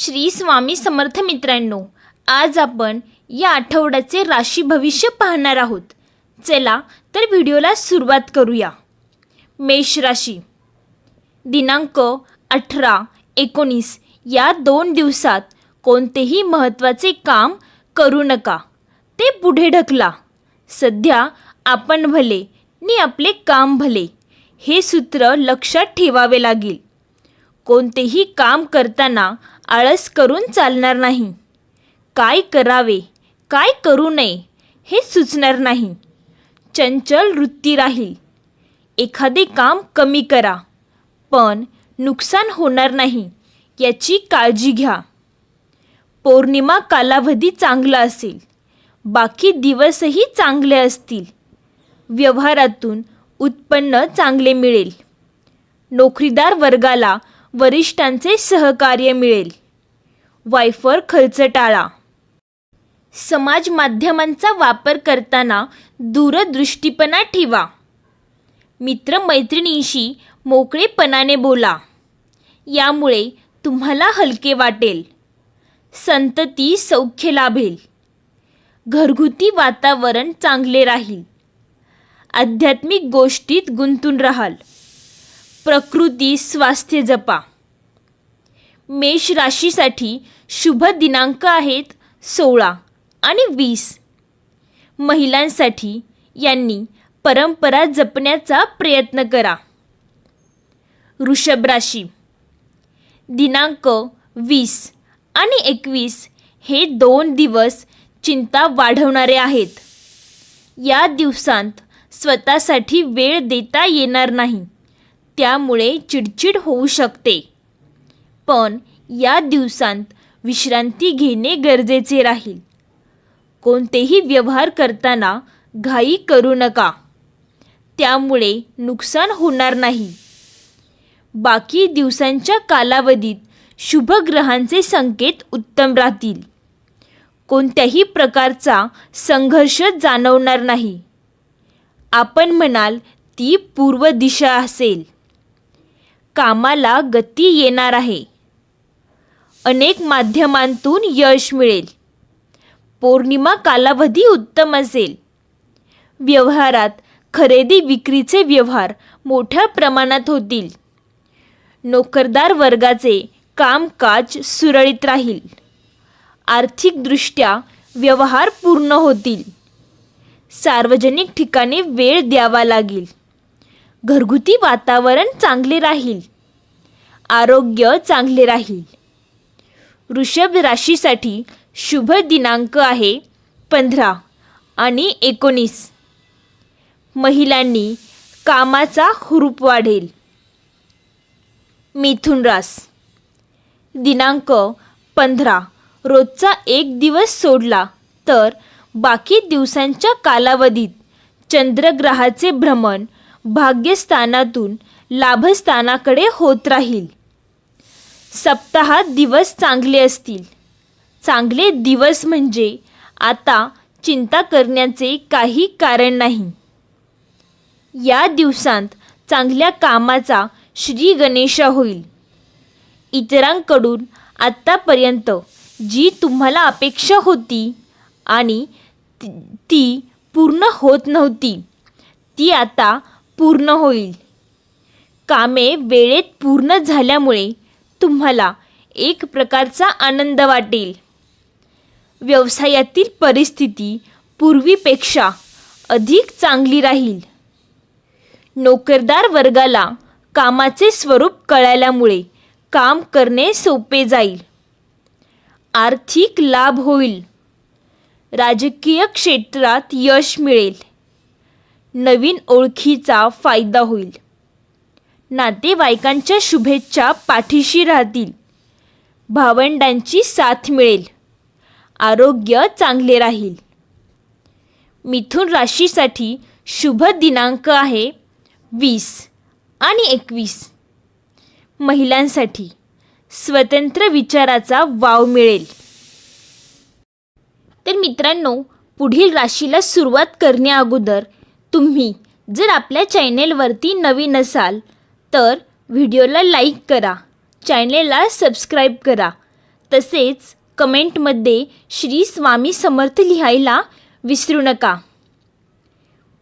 श्री स्वामी समर्थ मित्रांनो आज आपण या आठवड्याचे राशी भविष्य पाहणार आहोत. चला तर व्हिडिओला सुरुवात करूया. मेष राशी. दिनांक अठरा एकोणीस या दोन दिवसात कोणतेही महत्त्वाचे काम करू नका. ते पुढे ढकला. सध्या आपण भले नि आपले काम भले हे सूत्र लक्षात ठेवावे लागेल. कोणतेही काम करताना आळस करून चालणार नाही. काय करावे काय करू नये हे सुचणार नाही. चंचल वृत्ती राहील. एखादे काम कमी करा पण नुकसान होणार नाही याची काळजी घ्या. पौर्णिमा कालावधी चांगला असेल बाकी दिवसही चांगले असतील. व्यवहारातून उत्पन्न चांगले मिळेल. नोकरीदार वर्गाला वरिष्ठांचे सहकार्य मिळेल. वायफर खर्च टाळा समाज माध्यमांचा वापर करताना दूरदृष्टीपणा ठेवा. मित्रमैत्रिणींशी मोकळेपणाने बोला. यामुळे तुम्हाला हलके वाटेल. संतती सौख्य लाभेल. घरगुती वातावरण चांगले राहील. आध्यात्मिक गोष्टीत गुंतून राहाल. प्रकृती स्वास्थ्य जपा. मेष राशीसाठी शुभ दिनांक आहेत सोळा आणि वीस. महिलांसाठी यांनी परंपरा जपण्याचा प्रयत्न करा. वृषभ राशी. दिनांक वीस आणि एकवीस हे दोन दिवस चिंता वाढवणारे आहेत. या दिवसांत स्वतःसाठी वेळ देता येणार नाही. त्यामुळे चिडचिड होऊ शकते. पण या दिवसांत विश्रांती घेणे गरजेचे राहील. कोणतेही व्यवहार करताना घाई करू नका. त्यामुळे नुकसान होणार नाही. बाकी दिवसांच्या कालावधीत शुभग्रहांचे संकेत उत्तम राहतील. कोणत्याही प्रकारचा संघर्ष जाणवणार नाही. आपण म्हणाल ती पूर्व दिशा असेल. कामाला गती येणार आहे. अनेक माध्यमांतून यश मिळेल. पौर्णिमा कालावधी उत्तम असेल. व्यवहारात खरेदी विक्रीचे व्यवहार मोठ्या प्रमाणात होतील. नोकरदार वर्गाचे कामकाज सुरळीत राहील. आर्थिकदृष्ट्या व्यवहार पूर्ण होतील. सार्वजनिक ठिकाणी वेळ द्यावा लागेल. घरगुती वातावरण चांगले राहील. आरोग्य चांगले राहील. वृषभ राशीसाठी शुभ दिनांक आहे पंधरा आणि एकोणीस. महिलांनी कामाचा हुरूप वाढेल. मिथुन रास. दिनांक पंधरा. रोजचा एक दिवस सोडला तर बाकी दिवसांच्या कालावधीत चंद्रग्रहाचे भ्रमण भाग्यस्थानातून लाभस्थानाकडे होत राहील. सप्ताहात दिवस चांगले असतील. चांगले दिवस म्हणजे आता चिंता करण्याचे काही कारण नाही. या दिवसांत चांगल्या कामाचा श्री गणेशा होईल. इतरांकडून आत्तापर्यंत जी तुम्हाला अपेक्षा होती आणि ती पूर्ण होत नव्हती ती आता पूर्ण होईल. कामे वेळेत पूर्ण झाल्यामुळे तुम्हाला एक प्रकारचा आनंद वाटेल. व्यवसायातील परिस्थिती पूर्वीपेक्षा अधिक चांगली राहील. नोकरदार वर्गाला कामाचे स्वरूप कळाल्यामुळे काम करणे सोपे जाईल. आर्थिक लाभ होईल. राजकीय क्षेत्रात यश मिळेल. नवीन ओळखीचा फायदा होईल. नातेवाईकांच्या शुभेच्छा पाठीशी राहतील. भावंडांची साथ मिळेल. आरोग्य चांगले राहील. मिथुन राशीसाठी शुभ दिनांक आहे वीस आणि एकवीस. महिलांसाठी स्वतंत्र विचाराचा वाव मिळेल. तर मित्रांनो पुढील राशीला सुरुवात करण्याअगोदर अगोदर तुम्ही जर आपल्या चॅनेलवरती नवीन असाल तर व्हिडिओला लाईक करा चॅनेलला सबस्क्राईब करा. तसेच कमेंटमध्ये श्री स्वामी समर्थ लिहायला विसरू नका.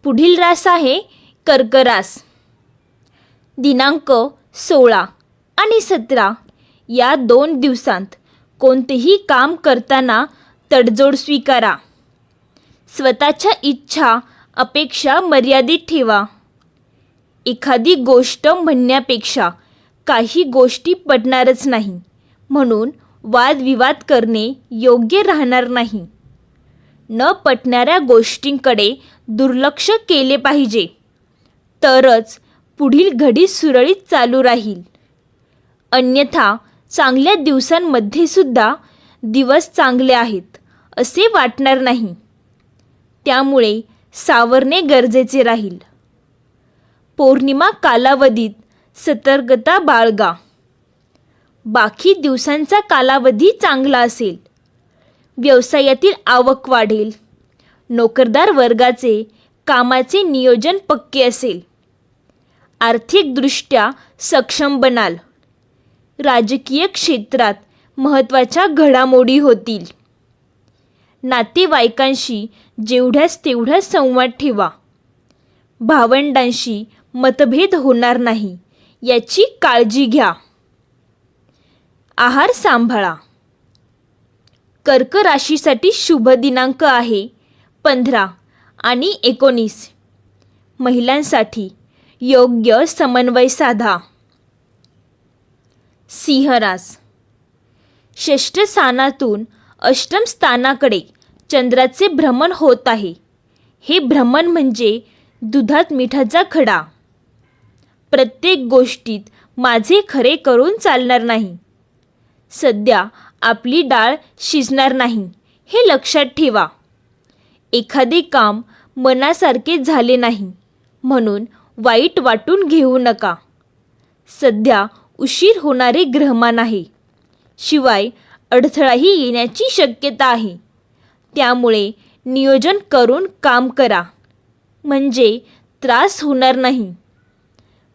पुढील रास आहे कर्करास. दिनांक सोळा आणि सतरा या दोन दिवसांत कोणतेही काम करताना तडजोड स्वीकारा. स्वतःच्या इच्छा अपेक्षा मर्यादित ठेवा. एखादी गोष्ट म्हणण्यापेक्षा काही गोष्टी पडणारच नाही. म्हणून वादविवाद करणे योग्य राहणार नाही. न पटणाऱ्या गोष्टींकडे दुर्लक्ष केले पाहिजे. तरच पुढील घडी सुरळीत चालू राहील. अन्यथा चांगल्या दिवसांमध्ये सुद्धा दिवस चांगले आहेत असे वाटणार नाही. त्यामुळे सावरणे गरजेचे राहील. पौर्णिमा कालावधीत सतर्कता बाळगा. बाकी दिवसांचा कालावधी चांगला असेल. व्यवसायातील आवक वाढेल. नोकरदार वर्गाचे कामाचे नियोजन पक्के असेल. आर्थिकदृष्ट्या सक्षम बनाल. राजकीय क्षेत्रात महत्त्वाच्या घडामोडी होतील. नातेवाईकांशी जेवढ्यास तेवढा संवाद ठेवा. भावंडांशी मतभेद होणार नाही याची काळजी घ्या. आहार सांभाळा. कर्क राशीसाठी शुभ दिनांक आहे पंधरा आणि एकोणीस. महिलांसाठी योग्य समन्वय साधा. सिंहरास षष्ठ स्थानातून अष्टम स्थानाकडे चंद्राचे भ्रमण होत आहे. हे भ्रमण म्हणजे दुधात मिठाचा खडा. प्रत्येक गोष्टीत माझे खरे करून चालणार नाही. सध्या आपली डाळ शिजणार नाही हे लक्षात ठेवा. एखादे काम मनासारखे झाले नाही म्हणून वाईट वाटून घेऊ नका. सध्या उशीर होणारे ग्रहमान आहे. शिवाय अडथळाही येण्याची शक्यता आहे. त्यामुळे नियोजन करून काम करा. म्हणजे त्रास होणार नाही.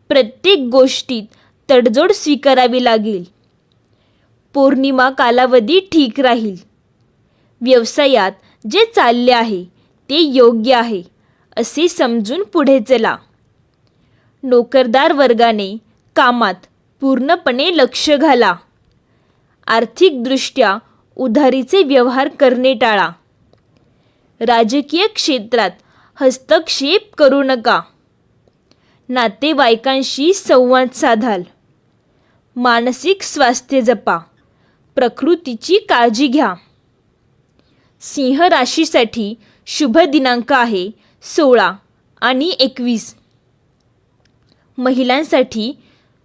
प्रत्येक गोष्टीत तडजोड स्वीकारावी लागेल. पौर्णिमा कालावधी ठीक राहील. व्यवसायात जे चालले आहे ते योग्य आहे असे समजून पुढे चला. नोकरदार वर्गाने कामात पूर्णपणे लक्ष घाला. आर्थिकदृष्ट्या उधारीचे व्यवहार करणे टाळा. राजकीय क्षेत्रात हस्तक्षेप करू नका. नातेवाईकांशी संवाद साधाल. मानसिक स्वास्थ्य जपा. प्रकृतीची काळजी घ्या. सिंह राशीसाठी शुभ दिनांक आहे सोळा आणि एकवीस. महिलांसाठी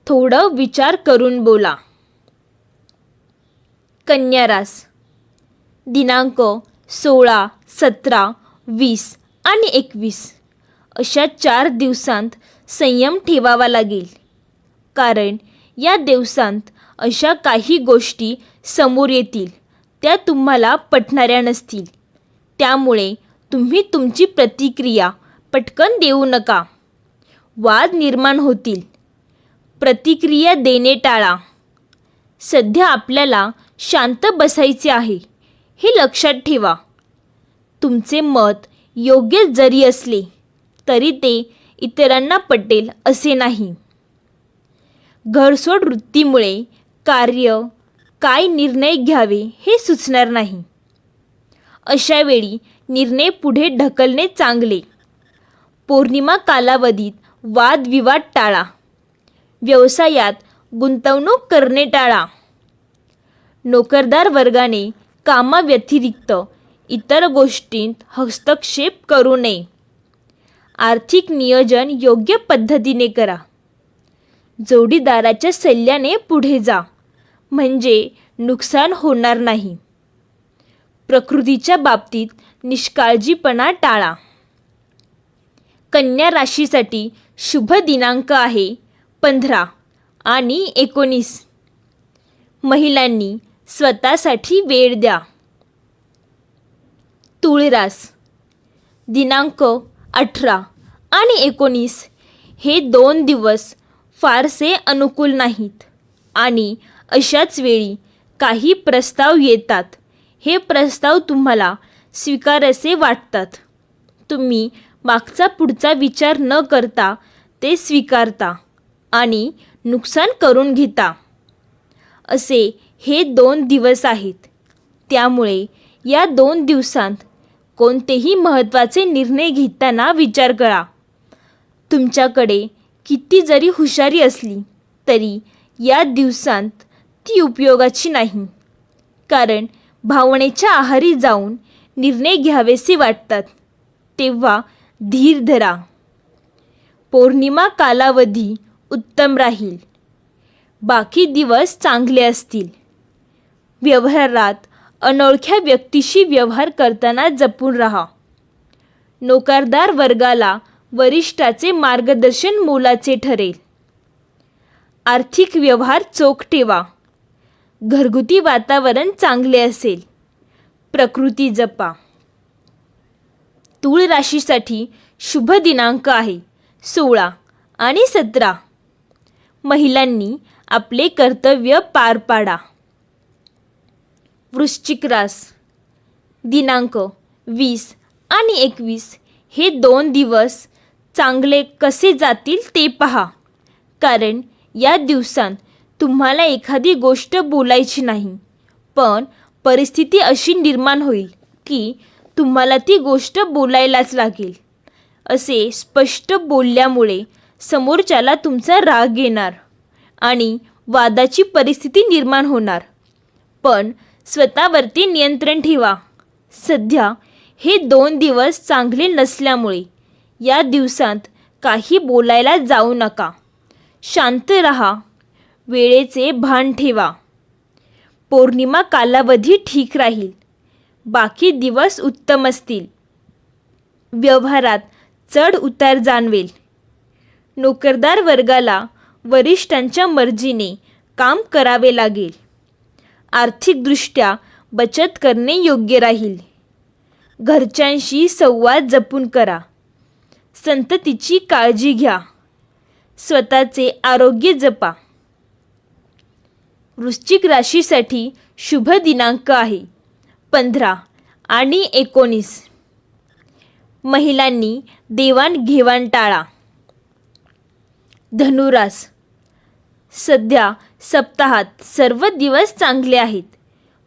थोडं विचार करून बोला. कन्या रास. दिनांक सोळा सतरा वीस आणि एकवीस. अशा चार दिवसांत संयम ठेवावा लागेल. कारण या दिवसांत अशा काही गोष्टी समोर येतील त्या तुम्हाला पटणाऱ्या नसतील. त्यामुळे तुम्ही तुमची प्रतिक्रिया पटकन देऊ नका. वाद निर्माण होतील. प्रतिक्रिया देणे टाळा. सध्या आपल्याला शांत बसायचे आहे. हे लक्षात ठेवा. तुमचे मत योग्य जरी असले तरी ते इतरांना पटेल असे नाही. घरसोड वृत्तीमुळे कार्य काय निर्णय घ्यावे हे सुचणार नाही. अशावेळी निर्णय पुढे ढकलणे चांगले. पौर्णिमा कालावधीत वादविवाद टाळा. व्यवसायात गुंतवणूक करणे टाळा. नोकरदार वर्गाने कामाव्यतिरिक्त इतर गोष्टींत हस्तक्षेप करू नये. आर्थिक नियोजन योग्य पद्धतीने करा. जोडीदाराच्या सल्ल्याने पुढे जा. म्हणजे नुकसान होणार नाही. प्रकृतीच्या बाबतीत निष्काळजीपणा टाळा. कन्या राशीसाठी शुभ दिनांक आहे पंधरा आणि एकोणीस. महिलांनी स्वतःसाठी वेळ द्या. तुळरास दिनांक अठरा आणि एकोणीस हे दोन दिवस फारसे अनुकूल नाहीत आणि अशाच वेळी काही प्रस्ताव येतात. हे प्रस्ताव तुम्हाला स्वीकारायचे वाटतात. तुम्ही मागचा पुढचा विचार न करता ते स्वीकारता आणि नुकसान करून घेता. असे हे दोन दिवस आहेत. त्यामुळे या दोन दिवसांत कोणतेही महत्त्वाचे निर्णय घेताना विचार करा. तुमच्याकडे किती जरी हुशारी असली तरी या दिवसांत ती उपयोगाची नाही. कारण भावनेच्या आहारी जाऊन निर्णय घ्यावेसे वाटतात. तेव्हा धीर धरा. पौर्णिमा कालावधी उत्तम राहील. बाकी दिवस चांगले असतील. व्यवहारात अनोळख्या व्यक्तीशी व्यवहार करताना जपून राहा. नोकरदार वर्गाला वरिष्ठाचे मार्गदर्शन मोलाचे ठरेल. आर्थिक व्यवहार चोख ठेवा. घरगुती वातावरण चांगले असेल. प्रकृती जपा. तूळ राशीसाठी शुभ दिनांक आहे. सोळा आणि सतरा. महिलांनी आपले कर्तव्य पार पाडा. वृश्चिक रास दिनांक वीस आणि एकवीस हे दोन दिवस चांगले कसे जातील ते पहा. कारण या दिवसांत तुम्हाला एखादी गोष्ट बोलायची नाही पण परिस्थिती अशी निर्माण होईल की तुम्हाला ती गोष्ट बोलायलाच लागेल. असे स्पष्ट बोलल्यामुळे समोरच्याला तुमचा राग येणार आणि वादाची परिस्थिती निर्माण होणार. पण स्वतःवरती नियंत्रण ठेवा. सध्या हे दोन दिवस चांगले नसल्यामुळे या दिवसांत काही बोलायला जाऊ नका. शांत रहा. वेळेचे भान ठेवा. पौर्णिमा कालावधी ठीक राहील. बाकी दिवस उत्तम असतील. व्यवहारात चढ उतार जाणवेल. नोकरदार वर्गाला वरिष्ठांच्या मर्जीने काम करावे लागेल. आर्थिकदृष्ट्या बचत करणे योग्य राहील. घरच्यांशी संवाद जपून करा. संततीची काळजी घ्या. स्वतःचे आरोग्य जपा. वृश्चिक राशीसाठी शुभ दिनांक आहे. पंधरा आणि एकोणीस. महिलांनी देवाणघेवाण टाळा. धनुरास. सध्या सप्ताहात सर्व दिवस चांगले आहेत.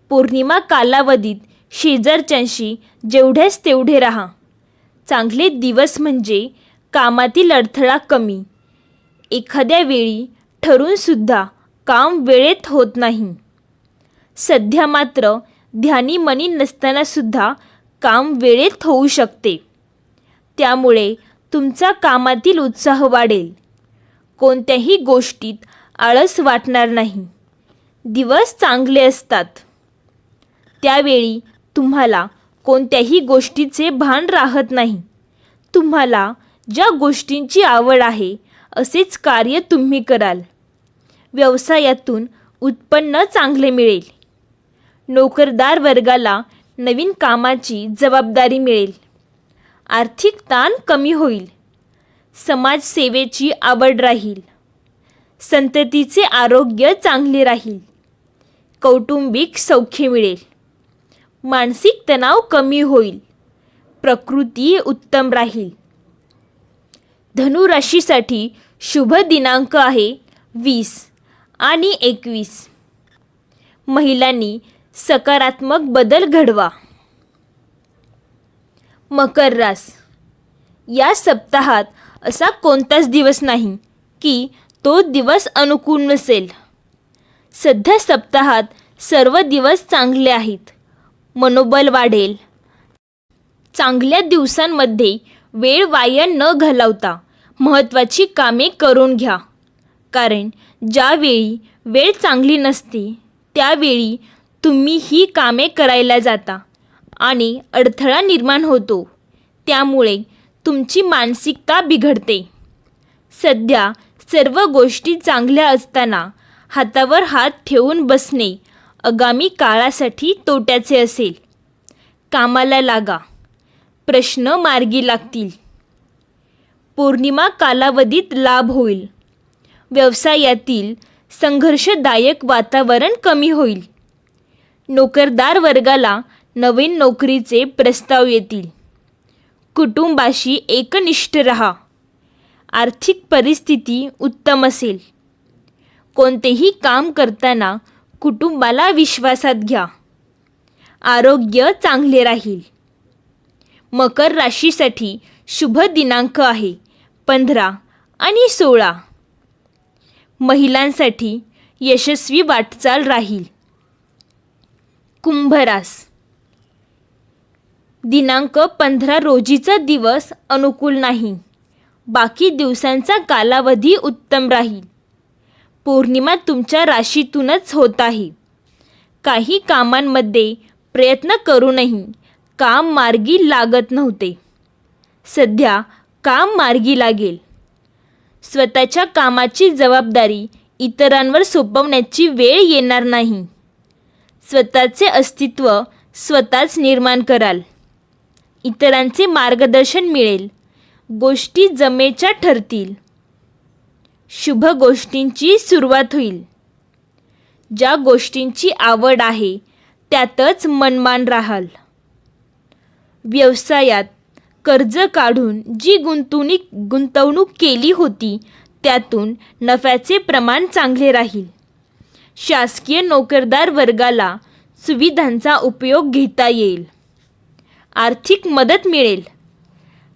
पौर्णिमा कालावधीत शेजारच्यांशी जेवढ्याच तेवढे राहा. चांगले दिवस म्हणजे कामातील अडथळा कमी. एखाद्या वेळी ठरूनसुद्धा काम वेळेत होत नाही. सध्या मात्र ध्यानी मनी नसतानासुद्धा काम वेळेत होऊ शकते. त्यामुळे तुमचा कामातील उत्साह वाढेल. कोणत्याही गोष्टीत आळस वाटणार नाही. दिवस चांगले असतात. त्यावेळी तुम्हाला कोणत्याही गोष्टीचे भान राहत नाही. तुम्हाला ज्या गोष्टींची आवड आहे असेच कार्य तुम्ही कराल. व्यवसायातून उत्पन्न चांगले मिळेल. नोकरदार वर्गाला नवीन कामाची जबाबदारी मिळेल. आर्थिक ताण कमी होईल. समाजसेवेची आवड राहील. संततीचे आरोग्य चांगले राहील. कौटुंबिक सौख्य मिळेल. मानसिक तणाव कमी होईल. प्रकृती उत्तम राहील. धनुराशीसाठी शुभ दिनांक आहे वीस आणि एकवीस. महिलांनी सकारात्मक बदल घडवा. मकर रास. या सप्ताहात असा कोणताच दिवस नाही की तो दिवस अनुकूल नसेल. सध्या सप्ताहात सर्व दिवस चांगले आहेत. मनोबल वाढेल. चांगल्या दिवसांमध्ये वेळ वाया न घालवता महत्त्वाची कामे करून घ्या. कारण ज्यावेळी वेळ चांगली नसते त्यावेळी तुम्ही ही कामे करायला जाता आणि अडथळा निर्माण होतो. त्यामुळे तुमची मानसिकता बिघडते. सध्या सर्व गोष्टी चांगल्या असताना हातावर हात ठेवून बसणे आगामी काळासाठी तोट्याचे असेल. कामाला लागा. प्रश्न मार्गी लागतील. पौर्णिमा कालावधीत लाभ होईल. व्यवसायातील संघर्षदायक वातावरण कमी होईल. नोकरदार वर्गाला नवीन नोकरीचे प्रस्ताव येतील. कुटुंबाशी एकनिष्ठ रहा. आर्थिक परिस्थिती उत्तम असेल. कोणतेही काम करताना कुटुंबाला विश्वासात घ्या. आरोग्य चांगले राहील. मकर राशीसाठी शुभ दिनांक आहे पंधरा आणि सोळा. महिलांसाठी यशस्वी वाटचाल राहील. कुंभरास दिनांक पंधरा रोजीचा दिवस अनुकूल नाही. बाकी दिवसांचा कालावधी उत्तम राहील. पौर्णिमा तुमच्या राशीतूनच होत आहे. काही कामांमध्ये प्रयत्न करूनही काम मार्गी लागत नव्हते. सध्या काम मार्गी लागेल. स्वतःच्या कामाची जबाबदारी इतरांवर सोपवण्याची वेळ येणार नाही. स्वतःचे अस्तित्व स्वतःच निर्माण कराल. इतरांचे मार्गदर्शन मिळेल. गोष्टी जमेच्या ठरतील. शुभ गोष्टींची सुरुवात होईल. ज्या गोष्टींची आवड आहे त्यातच मनमान राहाल. व्यवसायात कर्ज काढून जी गुंतवणूक गुंतवणूक केली होती त्यातून नफ्याचे प्रमाण चांगले राहील. शासकीय नोकरदार वर्गाला सुविधांचा उपयोग घेता येईल. आर्थिक मदत मिळेल.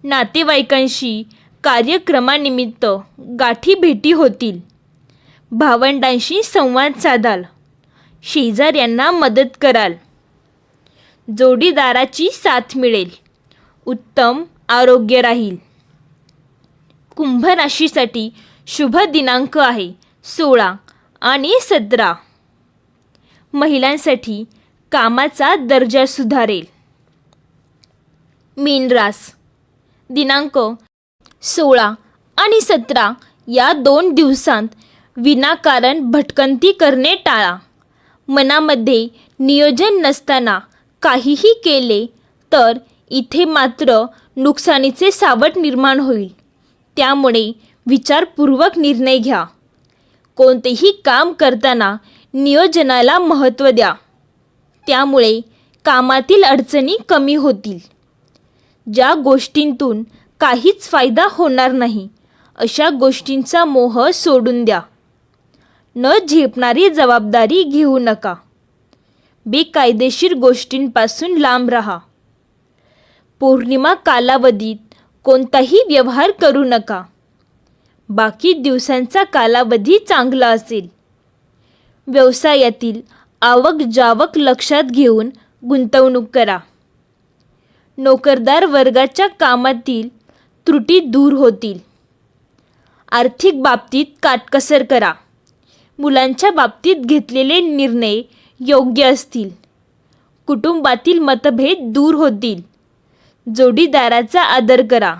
नातेवाईकांशी कार्यक्रमानिमित्त गाठी भेटी होतील. भावंडांशी संवाद साधाल. शेजाऱ्यांना मदत कराल. जोडीदाराची साथ मिळेल. उत्तम आरोग्य राहील. कुंभ राशीसाठी शुभ दिनांक आहे सोळा आणि सतरा. महिलांसाठी कामाचा दर्जा सुधारेल. मीनरास दिनांक सोळा आणि सतरा या दोन दिवसांत विनाकारण भटकंती करणे टाळा. मनामध्ये नियोजन नसताना काहीही केले तर इथे मात्र नुकसानीचे सावट निर्माण होईल. त्यामुळे विचारपूर्वक निर्णय घ्या. कोणतेही काम करताना नियोजनाला महत्त्व द्या. त्यामुळे कामातील अडचणी कमी होतील. ज्या गोष्टींतून काहीच फायदा होणार नाही अशा गोष्टींचा मोह सोडून द्या. न झेपणारी जबाबदारी घेऊ नका. बेकायदेशीर गोष्टींपासून लांब राहा. पौर्णिमा कालावधीत कोणताही व्यवहार करू नका. बाकी दिवसांचा कालावधी चांगला असेल. व्यवसायातील आवक जावक लक्षात घेऊन गुंतवणूक करा. नोकरदार वर्गाच्या कामातील त्रुटी दूर होतील. आर्थिक बाबतीत काटकसर करा. मुलांच्या बाबतीत घेतलेले निर्णय योग्य असतील. कुटुंबातील मतभेद दूर होतील. जोडीदाराचा आदर करा.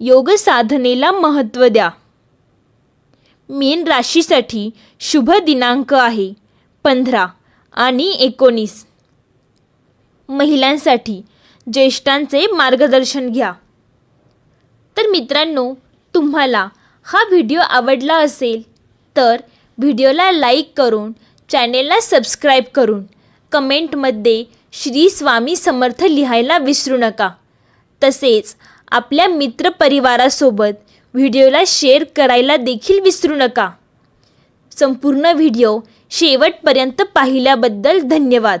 योग साधनेला महत्त्व द्या. मीन राशीसाठी शुभ दिनांक आहे पंधरा आणि एकोणीस. महिलांसाठी ज्येष्ठांचे मार्गदर्शन घ्या. तर मित्रांनो तुम्हाला हा व्हिडिओ आवडला असेल तर व्हिडिओला लाईक करून चॅनेलला सबस्क्राईब करून कमेंटमध्ये श्री स्वामी समर्थ लिहायला विसरू नका. तसेच आपल्या मित्रपरिवारासोबत व्हिडिओला शेअर करायला देखील विसरू नका. संपूर्ण व्हिडिओ शेवटपर्यंत पाहिल्याबद्दल धन्यवाद.